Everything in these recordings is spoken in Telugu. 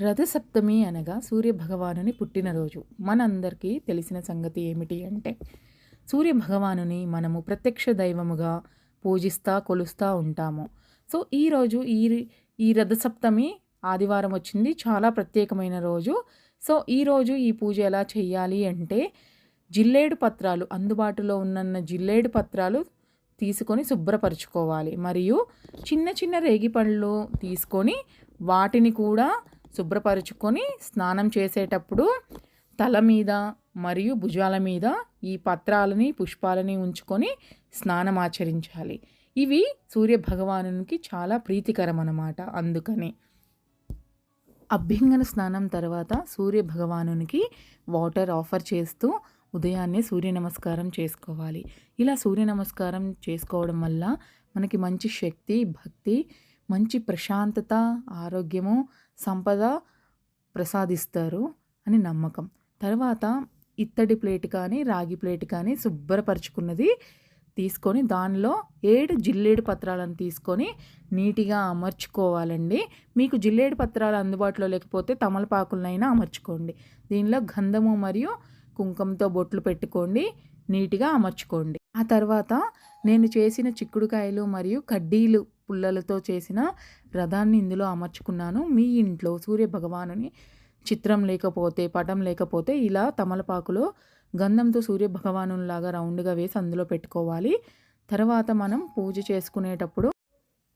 రథసప్తమి అనగా సూర్యభగవానుని పుట్టినరోజు. మనందరికీ తెలిసిన సంగతి ఏమిటి అంటే సూర్యభగవానుని మనము ప్రత్యక్ష దైవముగా పూజిస్తా కొలుస్తూ ఉంటాము. సో ఈరోజు ఈ ఈ రథసప్తమి ఆదివారం వచ్చింది. చాలా ప్రత్యేకమైన రోజు. సో ఈరోజు ఈ పూజ ఎలా చేయాలి అంటే జిల్లేడు పత్రాలు అందుబాటులో ఉన్న జిల్లేడు పత్రాలు తీసుకొని శుభ్రపరచుకోవాలి. మరియు చిన్న చిన్న రేగి పళ్ళు తీసుకొని వాటిని కూడా శుభ్రపరుచుకొని స్నానం చేసేటప్పుడు తల మీద మరియు భుజాల మీద ఈ పత్రాలని పుష్పాలని ఉంచుకొని స్నానం ఆచరించాలి. ఇవి సూర్య భగవానునికి చాలా ప్రీతికరం అన్నమాట అందుకని అభ్యంగన స్నానం తర్వాత సూర్య భగవానునికి వాటర్ ఆఫర్ చేస్తూ ఉదయాన్నే సూర్య నమస్కారం చేసుకోవాలి. ఇలా సూర్య నమస్కారం చేసుకోవడం వల్ల మనకి మంచి శక్తి భక్తి మంచి ప్రశాంతత ఆరోగ్యము సంపద ప్రసాదిస్తారు అని నమ్మకం. తర్వాత ఇత్తడి ప్లేట్ కానీ రాగి ప్లేట్ కానీ శుభ్రపరుచుకున్నది తీసుకొని దానిలో ఏడు జిల్లేడు పత్రాలను తీసుకొని నీట్గా అమర్చుకోవాలండి. మీకు జిల్లేడు పత్రాలు అందుబాటులో లేకపోతే తమలపాకులనైనా అమర్చుకోండి. దీనిలో గంధము మరియు కుంకుమతో బొట్లు పెట్టుకోండి నీట్గా అమర్చుకోండి. ఆ తర్వాత నేను చేసిన చిక్కుడుకాయలు మరియు కడ్డీలు పుల్లలతో చేసిన రథాన్ని ఇందులో అమర్చుకున్నాను. మీ ఇంట్లో సూర్య భగవానుని చిత్రం లేకపోతే పటం లేకపోతే ఇలా తమలపాకులో గంధంతో సూర్య లాగా రౌండ్గా వేసి అందులో పెట్టుకోవాలి. తర్వాత మనం పూజ చేసుకునేటప్పుడు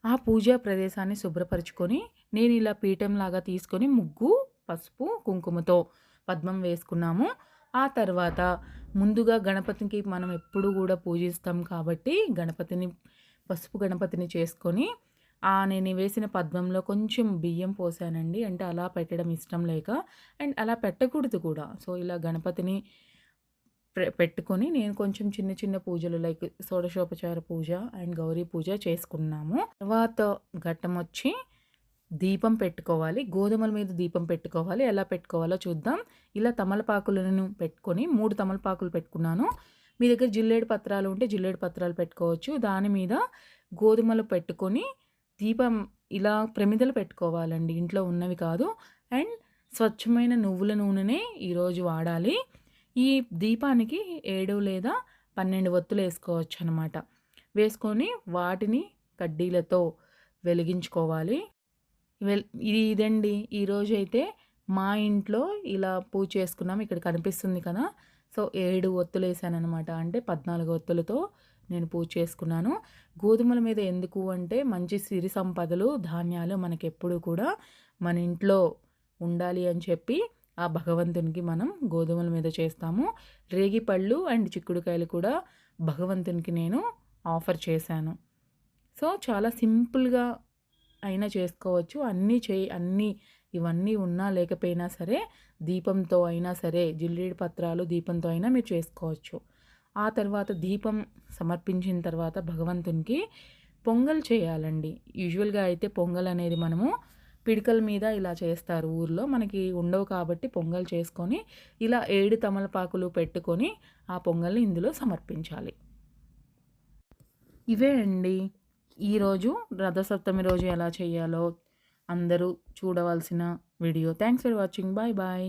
ఆ పూజా ప్రదేశాన్ని శుభ్రపరచుకొని నేను ఇలా పీఠంలాగా తీసుకొని ముగ్గు పసుపు కుంకుమతో పద్మం వేసుకున్నాము. ఆ తర్వాత ముందుగా గణపతికి మనం ఎప్పుడు కూడా పూజిస్తాం కాబట్టి గణపతిని పసుపు గణపతిని చేసుకొని ఆ నేను వేసిన పద్మంలో కొంచెం బియ్యం పోసానండి. అంటే అలా పెట్టడం ఇష్టం లేక అండ్ అలా పెట్టకూడదు కూడా. సో ఇలా గణపతిని పెట్టుకొని నేను కొంచెం చిన్న చిన్న పూజలు లైక్ షోడశోపచార పూజ అండ్ గౌరీ పూజ చేసుకున్నాము. తర్వాత ఘట్టం వచ్చి దీపం పెట్టుకోవాలి. గోధుమల మీద దీపం పెట్టుకోవాలి. ఎలా పెట్టుకోవాలో చూద్దాం. ఇలా తమలపాకులను పెట్టుకొని మూడు తమలపాకులు పెట్టుకున్నాను. మీ దగ్గర జిల్లేడు పత్రాలు ఉంటే జిల్లేడు పత్రాలు పెట్టుకోవచ్చు. దాని మీద గోధుమలు పెట్టుకొని దీపం ఇలా ప్రమిదలు పెట్టుకోవాలండి. ఇంట్లో ఉన్నవి కాదు. అండ్ స్వచ్ఛమైన నువ్వుల నూనెనే ఈరోజు వాడాలి. ఈ దీపానికి ఏడు లేదా పన్నెండు ఒత్తులు వేసుకోవచ్చు అనమాట వేసుకొని వాటిని కడ్డీలతో వెలిగించుకోవాలి. వెల్ ఇది ఇదండి. ఈరోజు అయితే మా ఇంట్లో ఇలా పూజ చేసుకున్నాం. ఇక్కడ కనిపిస్తుంది కదా. సో ఏడు ఒత్తులు వేసాను అనమాట అంటే పద్నాలుగు ఒత్తులతో నేను పూజ చేసుకున్నాను. గోధుమల మీద ఎందుకు అంటే మంచి సిరి సంపదలు ధాన్యాలు మనకి ఎప్పుడు కూడా మన ఇంట్లో ఉండాలి అని చెప్పి ఆ భగవంతునికి మనం గోధుమల మీద చేస్తాము. రేగిపళ్ళు అండ్ చిక్కుడుకాయలు కూడా భగవంతునికి నేను ఆఫర్ చేశాను. సో చాలా సింపుల్గా అయినా చేసుకోవచ్చు. అన్నీ చేయి అన్నీ ఇవన్నీ ఉన్నా లేకపోయినా సరే దీపంతో అయినా సరే జిల్లీడి పత్రాలు దీపంతో అయినా మీరు చేసుకోవచ్చు. ఆ తర్వాత దీపం సమర్పించిన తర్వాత భగవంతునికి పొంగల్ చేయాలండి. యూజువల్గా అయితే పొంగల్ అనేది మనము పిడికల మీద ఇలా చేస్తారు ఊర్లో. మనకి ఉండవు కాబట్టి పొంగల్ చేసుకొని ఇలా ఏడు తమలపాకులు పెట్టుకొని ఆ పొంగల్ని ఇందులో సమర్పించాలి. ఇవే అండి ఈరోజు రథసప్తమి రోజు ఎలా చేయాలో అందరూ చూడవలసిన video. Thanks for watching bye bye